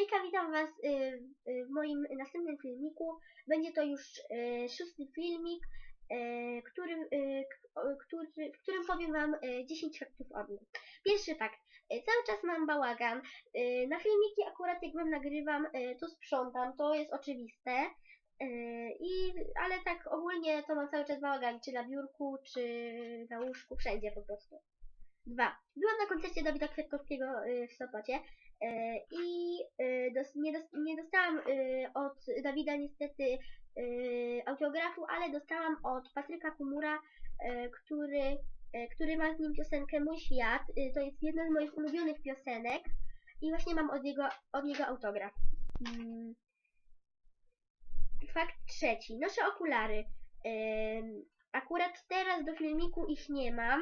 Hejka, witam Was y, y, w moim następnym filmiku. Będzie to już y, szósty filmik, y, który, w którym powiem Wam y, 10 faktów o mnie. Pierwszy fakt. Cały czas mam bałagan. Na filmiki akurat jak Wam nagrywam, to sprzątam, to jest oczywiste. I, ale tak ogólnie to mam cały czas bałagan, czy na biurku, czy na łóżku, wszędzie po prostu. Dwa. Byłam na koncercie Dawida Kwiatkowskiego y, w Sopocie e, i y, nie, dos, nie dostałam y, od Dawida niestety y, autografu, ale dostałam od Patryka Kumura, y, który, y, który ma z nim piosenkę Mój Świat. Y, to jest jedna z moich ulubionych piosenek i właśnie mam od niego, od niego autograf. Mm. Fakt trzeci. Noszę okulary. Akurat teraz do filmiku ich nie mam,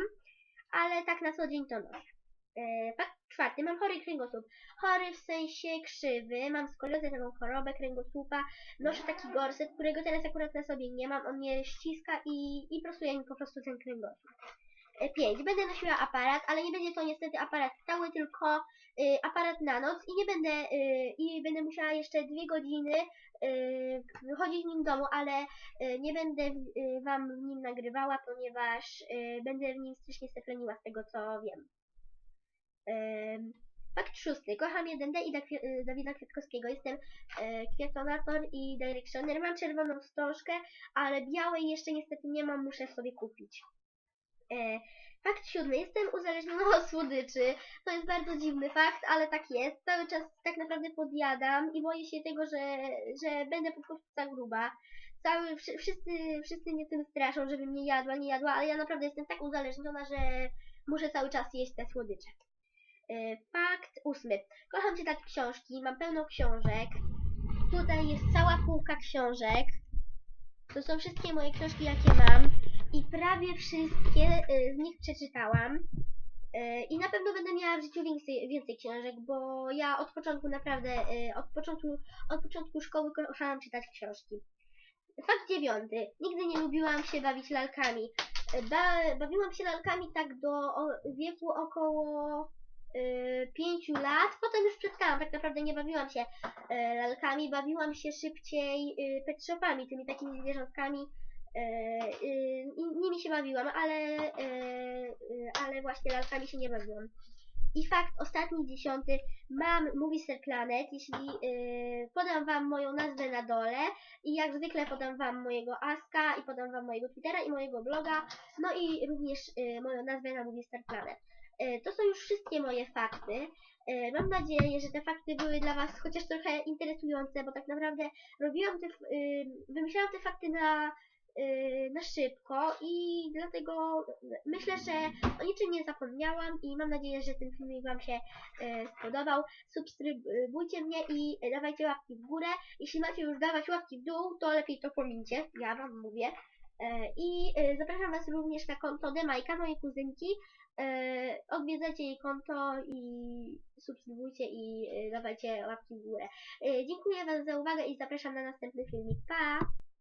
ale tak na co dzień to noszę. E, Fakt czwarty, mam chory kręgosłup. Chory w sensie krzywy, mam skoliozę, taką chorobę kręgosłupa. Noszę taki gorset, którego teraz akurat na sobie nie mam. On mnie ściska i, i prostuje mi po prostu ten kręgosłup. E, Pięć, będę nosiła aparat, ale nie będzie to niestety aparat stały, tylko y, aparat na noc i nie będę, y, i będę musiała jeszcze dwie godziny y, wychodzić nim do domu, ale y, nie będę y, wam w nim nagrywała, ponieważ y, będę w nim strasznie sepleniła z tego co wiem. Ym, Fakt szósty. Kocham 1D i y, Dawida Kwiatkowskiego. Jestem y, kwiatonator i directioner. Mam czerwoną wstążkę, ale białej jeszcze niestety nie mam, muszę sobie kupić. E, Fakt siódmy. Jestem uzależniona od słodyczy. To jest bardzo dziwny fakt, ale tak jest. Cały czas tak naprawdę podjadam i boję się tego, że, że będę po prostu za gruba. Cały, wszy- wszyscy, wszyscy mnie tym straszą, żebym nie jadła, nie jadła, ale ja naprawdę jestem tak uzależniona, że muszę cały czas jeść te słodycze. E, Fakt ósmy. Kocham czytać książki, mam pełno książek. Tutaj jest cała półka książek. To są wszystkie moje książki, jakie mam. I prawie wszystkie e, z nich przeczytałam. E, I na pewno będę miała w życiu więcej, więcej książek, bo ja od początku naprawdę, e, od początku, od początku szkoły kochałam czytać książki. Fakt dziewiąty. Nigdy nie lubiłam się bawić lalkami. Ba, bawiłam się lalkami tak do wieku około y, pięciu lat. Potem już przestałam, tak naprawdę nie bawiłam się e, lalkami, bawiłam się szybciej y, pet shopami, tymi takimi zwierzątkami. E, y, nimi się bawiłam, ale, e, y, ale właśnie lalkami się nie bawiłam. I fakt ostatni, dziesiąty, mam Movister Planet, jeśli y, podam Wam moją nazwę na dole i jak zwykle podam Wam mojego Aska i podam Wam mojego Twittera i mojego bloga, no i również y, moją nazwę na Movister Planet. Y, to są już wszystkie moje fakty. Y, mam nadzieję, że te fakty były dla Was chociaż trochę interesujące, bo tak naprawdę robiłam te, f- y, wymyślałam te fakty na na szybko i dlatego myślę, że o niczym nie zapomniałam i mam nadzieję, że ten filmik Wam się e, spodobał. Subskrybujcie mnie i dawajcie łapki w górę. Jeśli macie już dawać łapki w dół, to lepiej to pomincie, ja Wam mówię. E, I zapraszam Was również na konto Demajka, mojej kuzynki. Odwiedzajcie jej konto i subskrybujcie i dawajcie łapki w górę. Dziękuję Wam za uwagę i zapraszam na następny filmik. Pa!